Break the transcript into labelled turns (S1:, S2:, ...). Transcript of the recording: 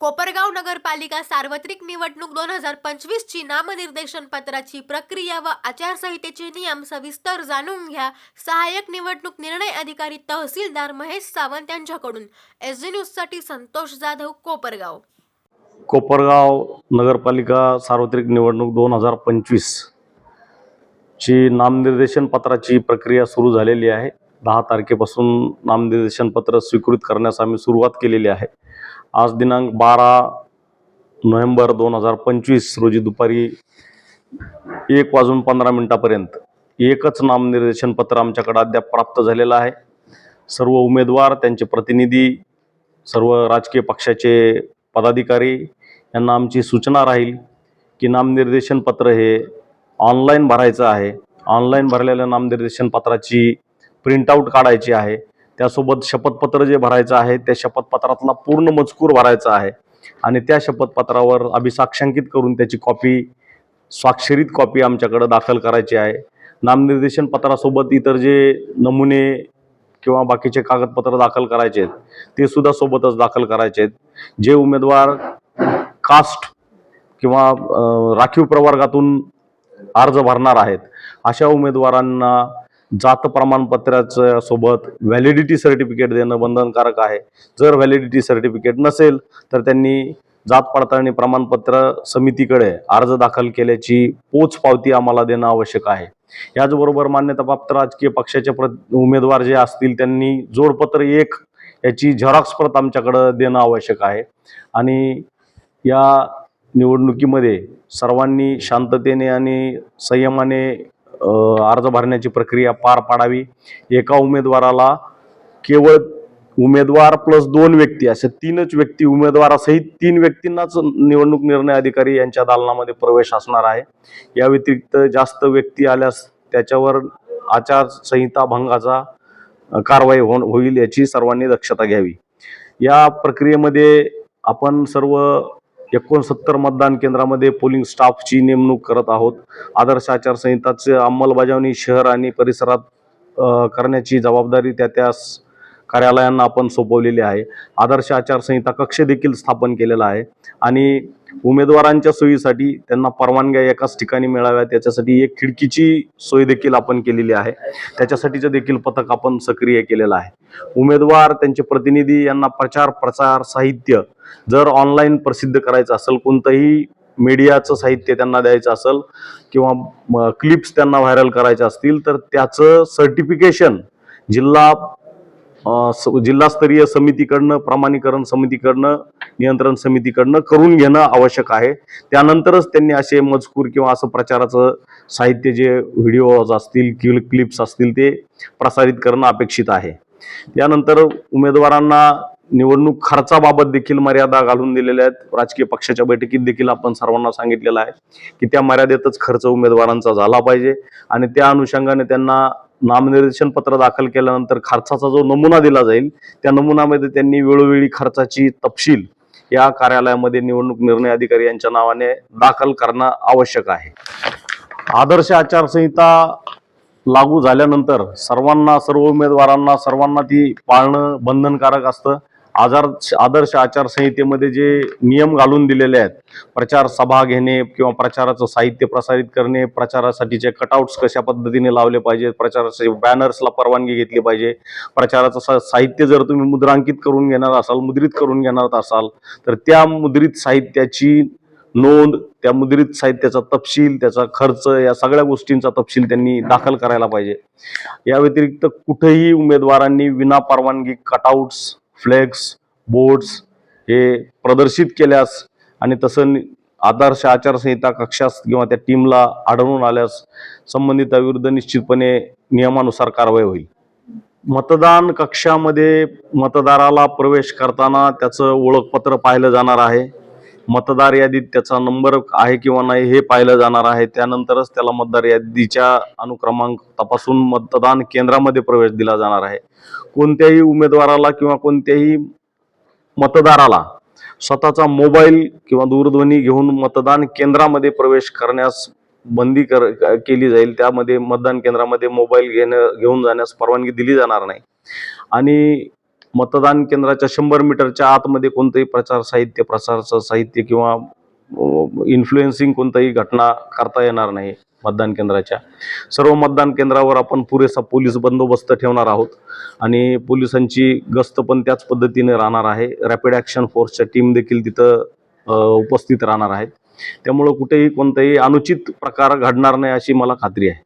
S1: कोपरगाव नगरपालिका सार्वत्रिक निवडणूक दोन हजार पंचवीसची नामनिर्देशन पत्राची प्रक्रिया व आचारसंहितेचे नियम सविस्तर जाणून घ्या. सहाय्यक निवडणूक निर्णय अधिकारी तहसीलदार महेश सावंत यांच्याकडून. एस जी न्यूजसाठी संतोष जाधव कोपरगाव.
S2: कोपरगाव नगरपालिका सार्वत्रिक निवडणूक दोन हजार पंचवीस ची नामनिर्देशन पत्राची प्रक्रिया सुरू झालेली आहे. दहा तारखेपासून नामनिर्देशन पत्र स्वीकृत करण्यास आम्ही सुरुवात केलेली आहे. आज दिनांक बारा नोव्हेंबर दोन हजार पंचवीस रोजी दुपारी एक वाजून पंधरा मिनिटापर्यंत एकच नामनिर्देशन पत्र आमच्याकडे अद्याप प्राप्त झालेलं आहे. सर्व उमेदवार त्यांचे प्रतिनिधी सर्व राजकीय पक्षाचे पदाधिकारी यांना आमची सूचना राहील की नामनिर्देशन पत्र हे ऑनलाईन भरायचं आहे. ऑनलाईन भरलेल्या नामनिर्देशन पत्राची प्रिंटआउट काढायची आहे. त्यासोबत शपथपत्र जे भरायचं आहे त्या शपथपत्रातला पूर्ण मजकूर भरायचा आहे. आणि त्या शपथपत्रावर अभिसाक्षांकित करून त्याची कॉपी स्वाक्षरित कॉपी आमच्याकडं दाखल करायची आहे. नामनिर्देशन पत्रासोबत इतर जे नमुने किंवा बाकीचे कागदपत्र दाखल करायचे आहेत ते सुद्धा सोबतच दाखल करायचे आहेत. जे उमेदवार कास्ट किंवा राखीव प्रवर्गातून अर्ज भरणार आहेत अशा उमेदवारांना जात प्रमाणपत्राच्या सोबत व्हॅलिडिटी सर्टिफिकेट देणं बंधनकारक आहे. जर व्हॅलिडिटी सर्टिफिकेट नसेल तर त्यांनी जात पडताळणी प्रमाणपत्र समितीकडे अर्ज दाखल केल्याची पोच पावती आम्हाला देणं आवश्यक आहे. याचबरोबर मान्यताप्राप्त राजकीय पक्षाचे प्र उमेदवार जे असतील त्यांनी जोडपत्र एक याची झेरॉक्स प्रत आमच्याकडं देणं आवश्यक आहे. आणि या निवडणुकीमध्ये सर्वांनी शांततेने आणि संयमाने अर्ज भरण्याची प्रक्रिया पार पाडावी. एका उमेदवाराला केवळ उमेदवार प्लस दोन व्यक्ती असे तीनच व्यक्ती उमेदवारासहित तीन व्यक्तींनाच निवडणूक निर्णय अधिकारी यांच्या दालनामध्ये प्रवेश असणार आहे. या व्यतिरिक्त जास्त व्यक्ती आल्यास त्याच्यावर आचारसंहिता भंगाचा कारवाई हो होईल याची सर्वांनी दक्षता घ्यावी. या प्रक्रियेमध्ये आपण सर्व एकोणसत्तर मतदान केंद्रामध्ये पोलिंग स्टाफची नेमणूक करत आहोत. आदर्श आचारसंहिताचं अंमलबजावणी शहर आणि परिसरात करण्याची जबाबदारी त्या त्या कार्यालयांना आपण सोपवलेली आहे. आदर्श आचारसंहिता कक्ष देखील स्थापन केलेला आहे. आणि उमेदवारांच्या सोयीसाठी त्यांना परवानग्या एकाच ठिकाणी मिळाव्यात. याच्यासाठी एक खिडकीची सोय देखील आपण केलेली आहे. त्याच्यासाठीचं देखील पथक आपण सक्रिय केलेलं आहे. उमेदवार त्यांचे प्रतिनिधी यांना प्रचार प्रसार साहित्य जर ऑनलाईन प्रसिद्ध करायचं असेल कोणतंही मीडियाचं साहित्य त्यांना द्यायचं असेल किंवा क्लिप्स त्यांना व्हायरल करायचे असतील तर त्याचं सर्टिफिकेशन जिल्हा जिल्हास्तरीय समितीकडनं प्रमाणीकरण समितीकडनं नियंत्रण समितीकडनं करून घेणं आवश्यक आहे. त्यानंतरच त्यांनी असे मजकूर किंवा असं प्रचाराचं साहित्य जे व्हिडिओज असतील किंवा क्लिप्स असतील ते प्रसारित करणं अपेक्षित आहे. त्यानंतर उमेदवारांना निवडणूक खर्चाबाबत देखील मर्यादा घालून दिलेल्या आहेत. राजकीय पक्षाच्या बैठकीत देखील आपण सर्वांना सांगितलेलं आहे की त्या मर्यादेतच खर्च उमेदवारांचा झाला पाहिजे आणि त्या अनुषंगाने त्यांना नामनिर्देशन पत्र दाखल केल्यानंतर खर्चाचा जो नमुना दिला जाईल त्या नमुनामध्ये त्यांनी वेळोवेळी खर्चाची तपशील या कार्यालयामध्ये निवडणूक निर्णय अधिकारी यांच्या नावाने दाखल करणं आवश्यक आहे. आदर्श आचारसंहिता लागू झाल्यानंतर सर्वांना सर्व उमेदवारांना सर्वांना ती पाळणं बंधनकारक असतं. आजार आदर्श आचारसंहितेमध्ये जे नियम घालून दिलेले आहेत प्रचार सभा घेणे किंवा प्रचाराचं साहित्य प्रसारित करणे प्रचारासाठीचे कटआउट्स कशा पद्धतीने लावले पाहिजेत प्रचारासाठी बॅनर्सला परवानगी घेतली पाहिजे प्रचाराचं सा- साहित्य जर तुम्ही मुद्रांकित करून घेणार असाल मुद्रित करून घेणार असाल तर त्या मुद्रित साहित्याची नोंद त्या मुद्रित साहित्याचा तपशील त्याचा खर्च या सगळ्या गोष्टींचा तपशील त्यांनी दाखल करायला पाहिजे. या व्यतिरिक्त कुठेही उमेदवारांनी विना परवानगी कटआउट्स फ्लेक्स बोर्ड्स हे प्रदर्शित केल्यास आणि तसं नि- आदर्श आचारसंहिता कक्षास किंवा त्या टीमला आढळून आल्यास संबंधिताविरुद्ध निश्चितपणे नियमानुसार कारवाई होईल. मतदान कक्षामध्ये मतदाराला प्रवेश करताना त्याचं ओळखपत्र पाहिलं जाणार आहे. मतदार यादीत त्याचा नंबर आहे किंवा नाही हे पाहिलं जाणार आहे. त्यानंतरच त्याला मतदार यादीच्या अनुक्रमांक तपासून मतदान केंद्रामध्ये प्रवेश दिला जाणार आहे. कोणत्याही उमेदवाराला किंवा कोणत्याही मतदाराला स्वतःचा मोबाईल किंवा दूरध्वनी घेऊन मतदान केंद्रामध्ये प्रवेश करण्यास बंदी कर केली जाईल. त्यामध्ये मतदान केंद्रामध्ये मोबाईल घेणं घेऊन जाण्यास परवानगी दिली जाणार नाही. आणि मतदान केंद्राच्या शंभर मीटरच्या आतमध्ये कोणतंही प्रचार साहित्य प्रसारचं साहित्य किंवा इन्फ्लुएन्सिंग कोणताही घटना करता येणार नाही मतदान केंद्राच्या. सर्व मतदान केंद्रावर आपण पुरेसा पोलीस बंदोबस्त ठेवणार आहोत आणि पोलिसांची गस्त पण त्याच पद्धतीने राहणार आहे. रॅपिड ॲक्शन फोर्सच्या टीम देखील तिथं उपस्थित राहणार आहेत. त्यामुळं कुठेही कोणताही अनुचित प्रकार घडणार नाही अशी मला खात्री आहे.